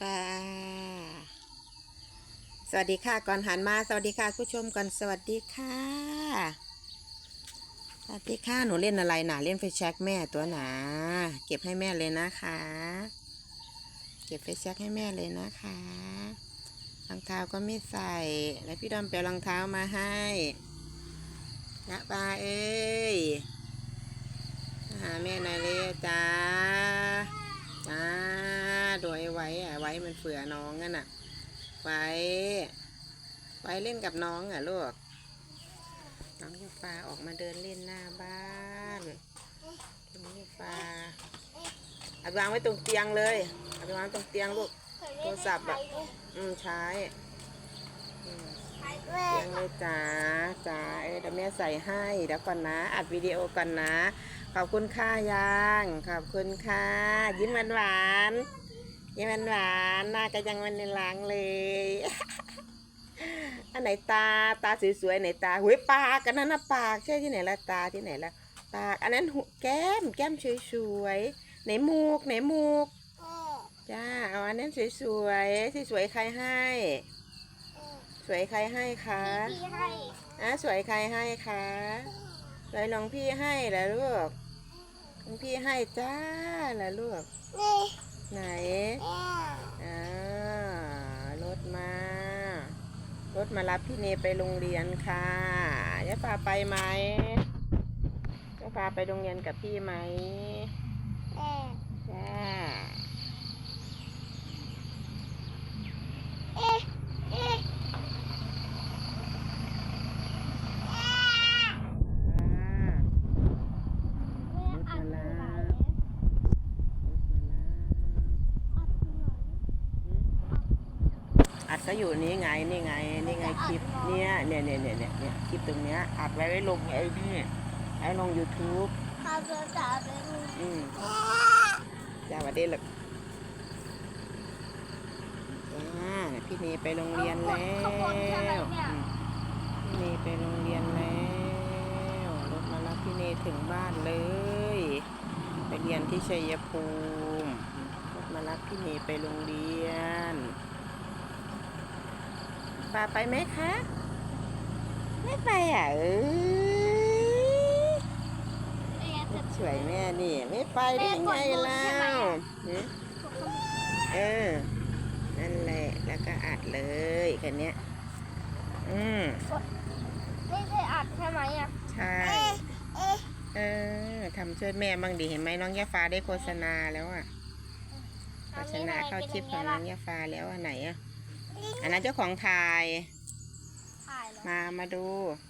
ฟ้าสวัสดีค่ะก่อนหันมา สวัสดีค่ะผู้ชมก่อนสวัสดีค่ะ สวัสดีค่ะหนูเล่นอะไรหนาเล่นไฟแช็กแม่ตัวหนา เก็บให้แม่เลยนะคะ เก็บไฟแช็กให้แม่เลยนะคะรองเท้าก็ไม่ใส่ แล้วพี่ดอมเปียรองเท้ามาให้นะปาเอ้ยหาแม่หน่อยเร็วจ้า ว้อะไว้มันเฟือน้องกันอะไว้ ไว้เล่นกับน้องอะลูก น้องยูฟ้าออกมาเดินเล่นหน้าบ้านน้องยูฟ้าเอาวางไว้ตรงเตียงเลยเอาวางตรงเตียงลูก โทรศัพท์อะอืมใช้อืมเตียงเลยจ้าจ้าเออเดี๋ยวแม่ใส่ให้เดี๋ยวก่อนนะ อัดวิดีโอก่อนนะ ขอบคุณค่ายัง ขอบคุณค่ะ ยิ้มหวานหวาน ๆยิ้มหวานหวานๆหน้าก็ยังมันในล้างเลย อันไหนตาตาสวยๆไหนตาหุยปากกันนั่นนะปากใช่ที่ไหนละตาที่ไหนละปาก อันนั้นหูแก้มแก้มสวยๆไหนมูกไหนมูกจ้าเอาอันนั้นสวยๆสวยๆใครให้ สวยใครให้คะพี่ให้อะสวยใครให้คะสวยหลวงพี่ให้เหรอลูกหลวงพี่ให้จ้าเหรอลูกนี่ ไหนอ่ารถมา รถมารับพี่เนไปโรงเรียนค่ะจะพาไปไหมจะพาไปโรงเรียนกับพี่ไหมแม่จ้า เอ๊ะเอ๊ะ อ่ารถมารับรถมารับ อัดก็อยู่นี่ไงนี่ไงนี่ไงคลิปเนี่ยเนี่ยเนี่ยเนี่ยเนี่ยเนี่ยคลิปตรงเนี้ยอัดไว้ไว้ลงไอ้นี่ไอ้ลง YouTube เขาจะจับเป็นอืมจ้าวันดีเลยจ้าพี่เนไปโรงเรียนแล้วอืมพี่เนไปโรงเรียนแล้วรถมารับพี่เนถึงบ้านเลย ไปเรียนที่ชัยภูมิรถมารับพี่เนไปโรงเรียน ปาไปไหมคะ ไม่ไปอะเอ้ยเอ๊ะจะสวยแม่นี่ ไม่ไปได้ไงเล่าหือเออ นั่นแหละ แล้วก็อัดเลยคันเนี้ย อืมไม่ใช่อัดใช่ไหมอะ ใช่ เอ๊ะเอ๊ะเออทำช่วยแม่บ้างดิเห็นไหมน้องยาฟ้าได้โฆษณาแล้วอะโฆษณาเข้าคลิปของน้องยาฟ้าแล้วอันไหนอะ อันนั้นเจ้าของถ่ายถ่ายเหรอมามาดูเ